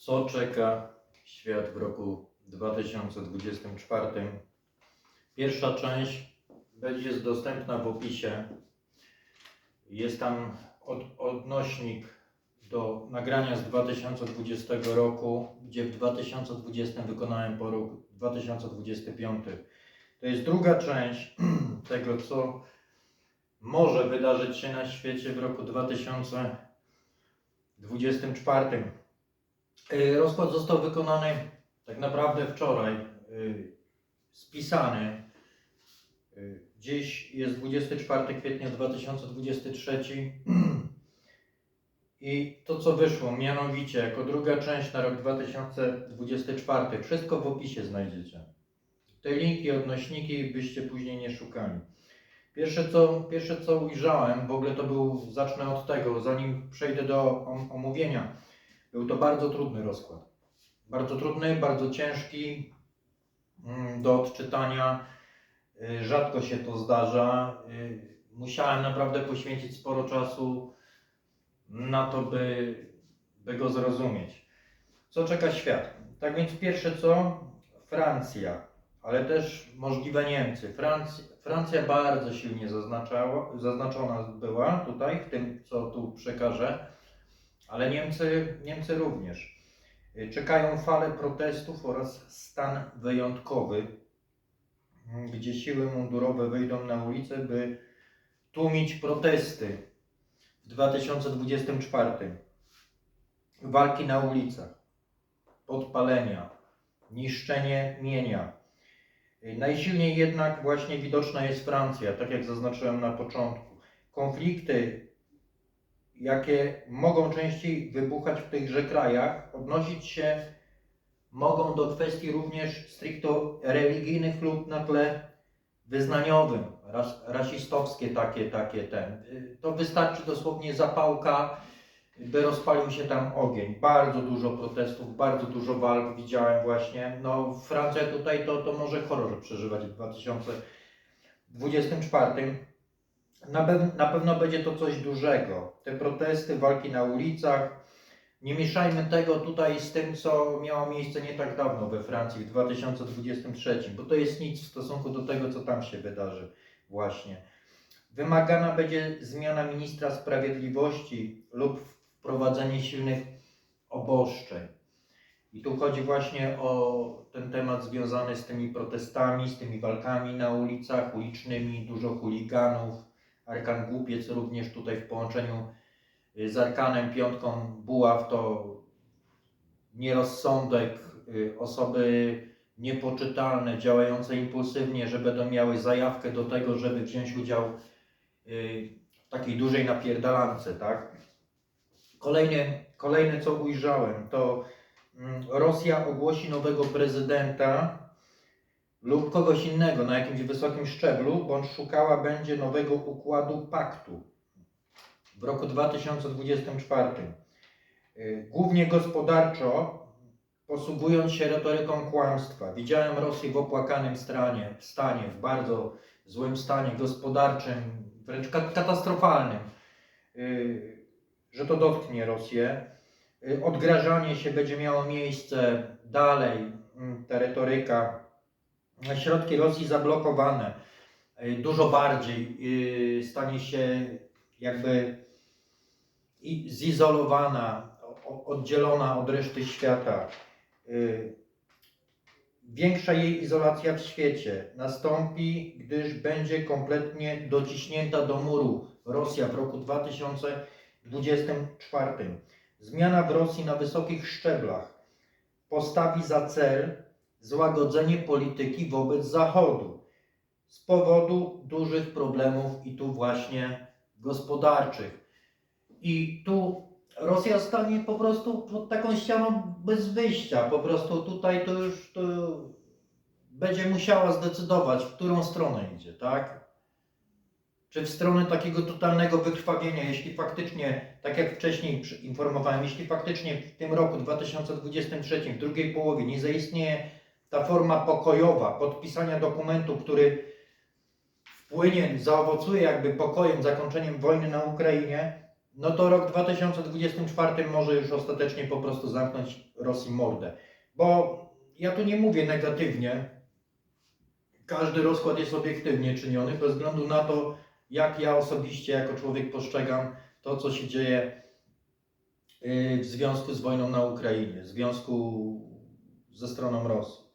Co czeka świat w roku 2024? Pierwsza część będzie dostępna w opisie. Jest tam od, odnośnik do nagrania z 2020 roku, gdzie w 2020 wykonałem po rok 2025. To jest druga część tego, co może wydarzyć się na świecie w roku 2024. Y, Rozkład został wykonany tak naprawdę wczoraj, y, spisany. Y, Dziś jest 24 kwietnia 2023 i to co wyszło, mianowicie jako druga część na rok 2024, wszystko w opisie znajdziecie. Te linki, odnośniki byście później nie szukali. Pierwsze co, pierwsze co ujrzałem, w ogóle to był, zacznę od tego, zanim przejdę do om- omówienia. Był to bardzo trudny rozkład. Bardzo trudny, bardzo ciężki mm, do odczytania. Y, Rzadko się to zdarza. Y, Musiałem naprawdę poświęcić sporo czasu na to, by, by go zrozumieć. Co czeka świat? Tak więc pierwsze co? Francja, ale też możliwe Niemcy. Francja, Francja bardzo silnie zaznaczała, zaznaczona była tutaj, w tym co tu przekażę, ale Niemcy, Niemcy również. Y, Czekają fale protestów oraz stan wyjątkowy, mm, gdzie siły mundurowe wyjdą na ulicę, by tłumić protesty w 2024. Walki na ulicach, podpalenia, niszczenie mienia. Y, Najsilniej jednak właśnie widoczna jest Francja, tak jak zaznaczyłem na początku. Konflikty, jakie mogą częściej wybuchać w tychże krajach, odnosić się mogą do kwestii również stricto religijnych lub na tle wyznaniowym, ras, rasistowskie takie, takie ten. To wystarczy dosłownie zapałka, by rozpalił się tam ogień. Bardzo dużo protestów, bardzo dużo walk widziałem właśnie. No Francja tutaj to, to może horror przeżywać w 2024. Na, na pewno będzie to coś dużego. Te protesty, walki na ulicach. Nie mieszajmy tego tutaj z tym, co miało miejsce nie tak dawno we Francji w 2023, bo to jest nic w stosunku do tego, co tam się wydarzy właśnie. Wymagana będzie zmiana ministra sprawiedliwości lub wprowadzenie silnych obostrzeń. I tu chodzi właśnie o ten temat związany z tymi protestami, z tymi walkami na ulicach ulicznymi, dużo chuliganów. Arkan Głupiec również tutaj w połączeniu y, z Arkanem Piątką Buław to nierozsądek, y, osoby niepoczytalne, działające impulsywnie, że będą miały zajawkę do tego, żeby wziąć udział y, w takiej dużej napierdalance, tak? Kolejne, kolejne co ujrzałem, to mm, Rosja ogłosi nowego prezydenta lub kogoś innego na jakimś wysokim szczeblu, bądź szukała będzie nowego układu paktu w roku 2024. Y, Głównie gospodarczo, posługując się retoryką kłamstwa. Widziałem Rosję w opłakanym stanie, w stanie, w bardzo złym stanie gospodarczym, wręcz ka- katastrofalnym. Y, że to dotknie Rosję. Y, Odgrażanie się będzie miało miejsce dalej, mm, ta retoryka. Środki Rosji zablokowane. Y, Dużo bardziej y, stanie się jakby zizolowana, oddzielona od reszty świata. Y, Większa jej izolacja w świecie nastąpi, gdyż będzie kompletnie dociśnięta do muru Rosja w roku 2024. Zmiana w Rosji na wysokich szczeblach postawi za cel złagodzenie polityki wobec Zachodu z powodu dużych problemów i tu właśnie gospodarczych. I tu Rosja stanie po prostu pod taką ścianą bez wyjścia. Po prostu tutaj to już to będzie musiała zdecydować, w którą stronę idzie, tak? Czy w stronę takiego totalnego wykrwawienia, jeśli faktycznie, tak jak wcześniej informowałem, jeśli faktycznie w tym roku 2023, w drugiej połowie nie zaistnieje ta forma pokojowa podpisania dokumentu, który wpłynie, zaowocuje jakby pokojem, zakończeniem wojny na Ukrainie, no to rok 2024 może już ostatecznie po prostu zamknąć Rosji mordę. Bo ja tu nie mówię negatywnie. Każdy rozkład jest obiektywnie czyniony, bez względu na to, jak ja osobiście, jako człowiek postrzegam to, co się dzieje yy, w związku z wojną na Ukrainie, w związku ze stroną Rosji.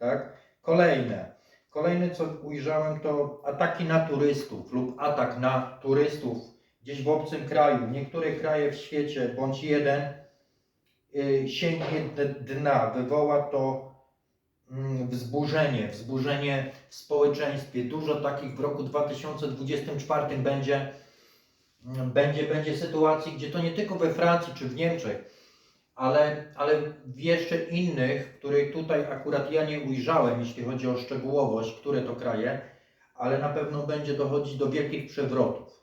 Tak? Kolejne. Kolejne, co ujrzałem, to ataki na turystów lub atak na turystów gdzieś w obcym kraju. Niektóre kraje w świecie, bądź jeden, yy, sięgnie dna, wywoła to mm, wzburzenie, wzburzenie w społeczeństwie. Dużo takich w roku 2024 będzie, mm, będzie, będzie sytuacji, gdzie to nie tylko we Francji czy w Niemczech, ale, ale w jeszcze innych, których tutaj akurat ja nie ujrzałem, jeśli chodzi o szczegółowość, które to kraje, ale na pewno będzie dochodzić do wielkich przewrotów.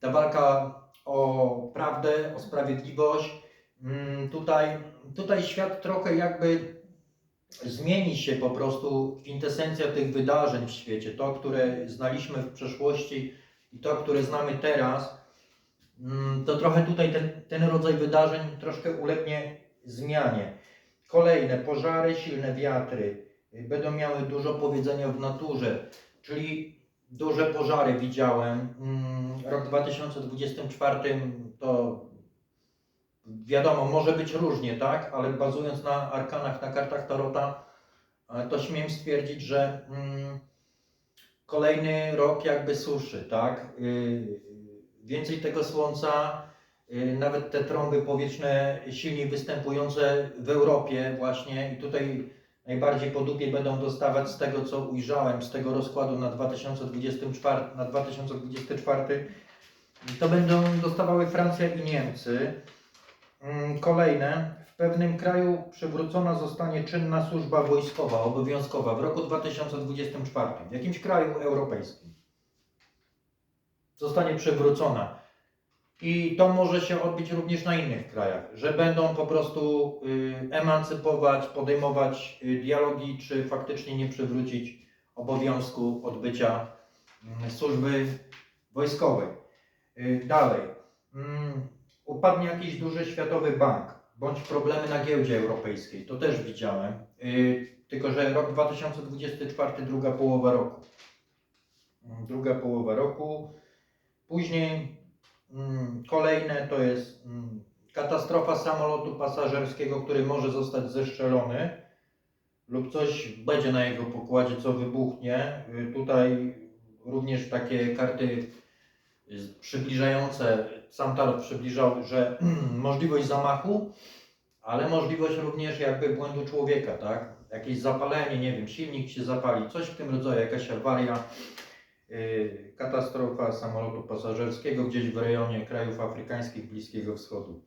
Ta walka o prawdę, o sprawiedliwość, mm, tutaj, tutaj świat trochę jakby zmieni się po prostu kwintesencja tych wydarzeń w świecie, to, które znaliśmy w przeszłości i to, które znamy teraz, to trochę tutaj ten, ten rodzaj wydarzeń troszkę ulegnie zmianie. Kolejne, pożary, silne wiatry y, będą miały dużo powiedzenia w naturze, czyli duże pożary widziałem. Mm, Rok 2024 to wiadomo, może być różnie, tak? Ale bazując na arkanach, na kartach Tarota, e, to śmiem stwierdzić, że mm, kolejny rok jakby suszy, tak? Więcej tego słońca, y, nawet te trąby powietrzne silniej występujące w Europie właśnie i tutaj najbardziej po dupie będą dostawać z tego, co ujrzałem, z tego rozkładu na 2024, na 2024 to będą dostawały Francja i Niemcy. Mm, Kolejne. W pewnym kraju przywrócona zostanie czynna służba wojskowa, obowiązkowa w roku 2024. W jakimś kraju europejskim. Zostanie przywrócona. I to może się odbić również na innych krajach, że będą po prostu y, emancypować, podejmować y, dialogi, czy faktycznie nie przywrócić obowiązku odbycia mm, służby wojskowej. Y, Dalej. Mm, Upadnie jakiś duży światowy bank, bądź problemy na giełdzie europejskiej. To też widziałem. Tylko, że rok 2024, druga połowa roku. Mm, Druga połowa roku. Później mm, kolejne to jest mm, katastrofa samolotu pasażerskiego, który może zostać zestrzelony lub coś będzie na jego pokładzie, co wybuchnie. Y, Tutaj również takie karty przybliżające, sam tarot przybliżał, że możliwość zamachu, ale możliwość również jakby błędu człowieka, tak? Jakieś zapalenie, nie wiem, silnik się zapali, coś w tym rodzaju, jakaś awaria, katastrofa samolotu pasażerskiego gdzieś w rejonie krajów afrykańskich Bliskiego Wschodu.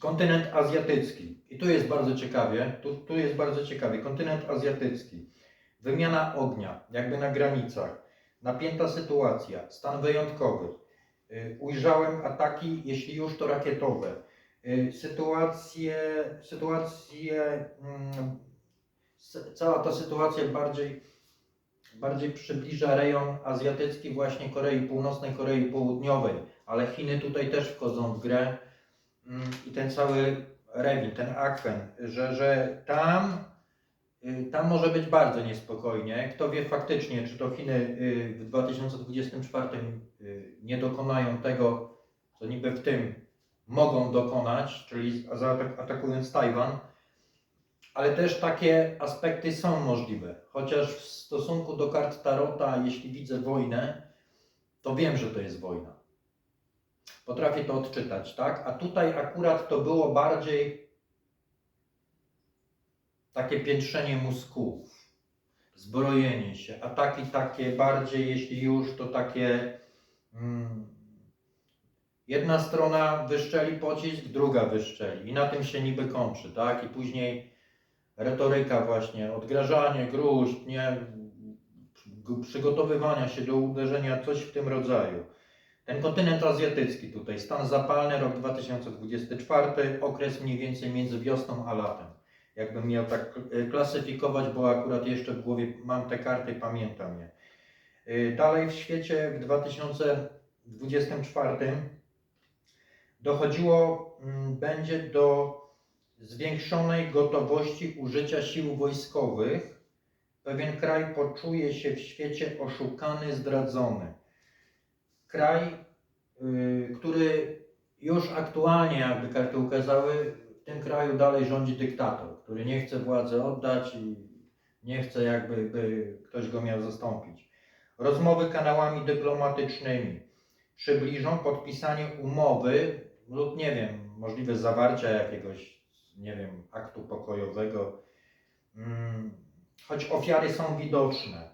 Kontynent azjatycki. I tu jest bardzo ciekawie, tu, tu jest bardzo ciekawie. Kontynent azjatycki. Wymiana ognia, jakby na granicach napięta sytuacja, stan wyjątkowy. Y, Ujrzałem ataki, jeśli już to rakietowe. Y, Sytuacje, sytuacje mm, cała ta sytuacja bardziej, bardziej przybliża rejon azjatycki właśnie Korei Północnej, Korei Południowej, ale Chiny tutaj też wchodzą w grę Mm, i ten cały rewin, ten akwen, że, że tam Y, Tam może być bardzo niespokojnie. Kto wie faktycznie, czy to Chiny y, w 2024 y, nie dokonają tego, co niby w tym mogą dokonać, czyli atakując Tajwan, ale też takie aspekty są możliwe. Chociaż w stosunku do kart Tarota, jeśli widzę wojnę, to wiem, że to jest wojna. Potrafię to odczytać, tak? A tutaj akurat to było bardziej takie piętrzenie mózgów, zbrojenie się, ataki takie bardziej, jeśli już, to takie mm, jedna strona wyszczeli pocisk, druga wyszczeli i na tym się niby kończy, tak? I później retoryka właśnie, odgrażanie, gruźb, nie? Przygotowywania się do uderzenia, coś w tym rodzaju. Ten kontynent azjatycki tutaj, stan zapalny, rok 2024, okres mniej więcej między wiosną a latem jakbym miał tak y, klasyfikować, bo akurat jeszcze w głowie mam te karty, pamiętam je. Y, Dalej w świecie w 2024 dochodziło mm, będzie do zwiększonej gotowości użycia sił wojskowych, pewien kraj poczuje się w świecie oszukany, zdradzony. Kraj, y, który już aktualnie, jakby karty ukazały, w tym kraju dalej rządzi dyktator, który nie chce władzy oddać i nie chce jakby, by ktoś go miał zastąpić. Rozmowy kanałami dyplomatycznymi przybliżą podpisanie umowy lub nie wiem, możliwe zawarcia jakiegoś, nie wiem, aktu pokojowego, mm, choć ofiary są widoczne.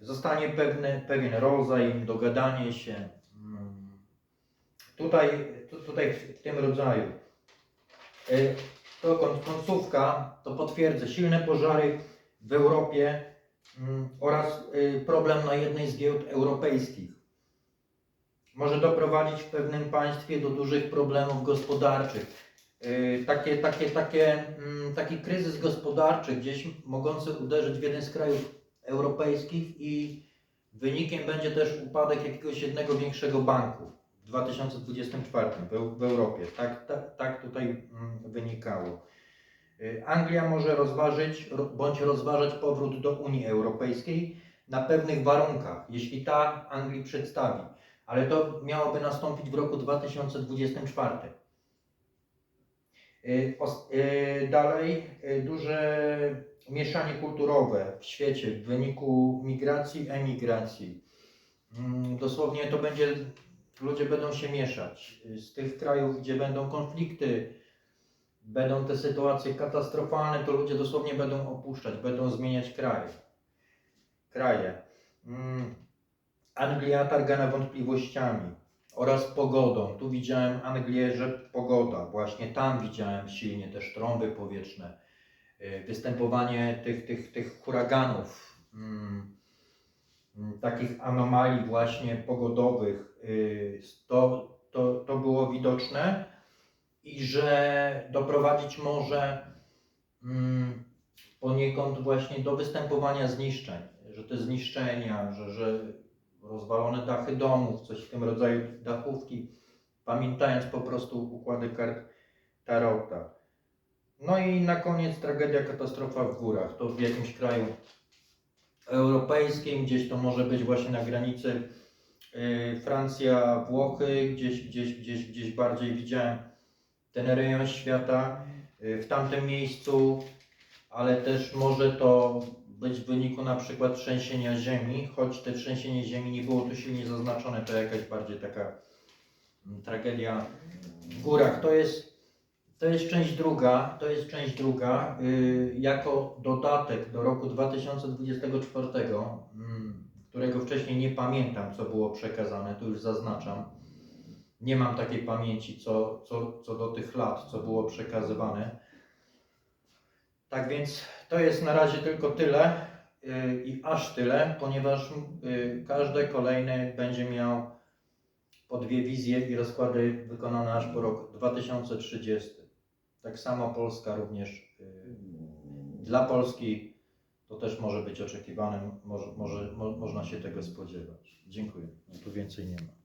Zostanie pewny, pewien rodzaj, dogadanie się. mm, Tutaj, tu, tutaj w, tym rodzaju. Y, To koń- końcówka to potwierdzę silne pożary w Europie mm, oraz y, problem na jednej z giełd europejskich. Może doprowadzić w pewnym państwie do dużych problemów gospodarczych. Y, Takie, takie, takie, mm, taki kryzys gospodarczy gdzieś mogący uderzyć w jeden z krajów europejskich i wynikiem będzie też upadek jakiegoś jednego większego banku w 2024 w, w Europie. Tak, tak, tak tutaj mm, wynikało. Y, Anglia może rozważyć ro- bądź rozważać powrót do Unii Europejskiej na pewnych warunkach, jeśli ta Anglii przedstawi, ale to miałoby nastąpić w roku 2024. Y, y, Dalej, y, duże mieszanie kulturowe w świecie w wyniku migracji, emigracji. Mm, Dosłownie to będzie, ludzie będą się mieszać. Z tych krajów, gdzie będą konflikty, będą te sytuacje katastrofalne, to ludzie dosłownie będą opuszczać, będą zmieniać kraje. kraje. Mm, Anglia targana wątpliwościami oraz pogodą. Tu widziałem Anglię, że pogoda, właśnie tam widziałem silnie też trąby powietrzne, y, występowanie tych, tych, tych huraganów, mm, mm, takich anomalii właśnie pogodowych. y, To, to, to było widoczne i że doprowadzić może mm, poniekąd właśnie do występowania zniszczeń, że te zniszczenia, że, że rozwalone dachy domów, coś w tym rodzaju dachówki, pamiętając po prostu układy kart Tarota. No i na koniec tragedia, katastrofa w górach. To w jakimś kraju europejskim, gdzieś to może być właśnie na granicy y, Francja, Włochy, gdzieś, gdzieś, gdzieś, gdzieś bardziej widziałem ten rejon świata y, w tamtym miejscu, ale też może to być w wyniku na przykład trzęsienia ziemi, choć te trzęsienie ziemi nie było tu silnie zaznaczone, to jakaś bardziej taka mm, tragedia w górach. To jest, to jest część druga, to jest część druga, y, jako dodatek do roku 2024, mm, którego wcześniej nie pamiętam, co było przekazane, tu już zaznaczam. Nie mam takiej pamięci co, co, co do tych lat, co było przekazywane. Tak więc to jest na razie tylko tyle yy, i aż tyle, ponieważ yy, każde kolejne będzie miał po dwie wizje i rozkłady wykonane aż po rok 2030. Tak samo Polska również. Yy, dla Polski to też może być oczekiwane, może, może, mo, można się tego spodziewać. Dziękuję. Tu więcej nie ma.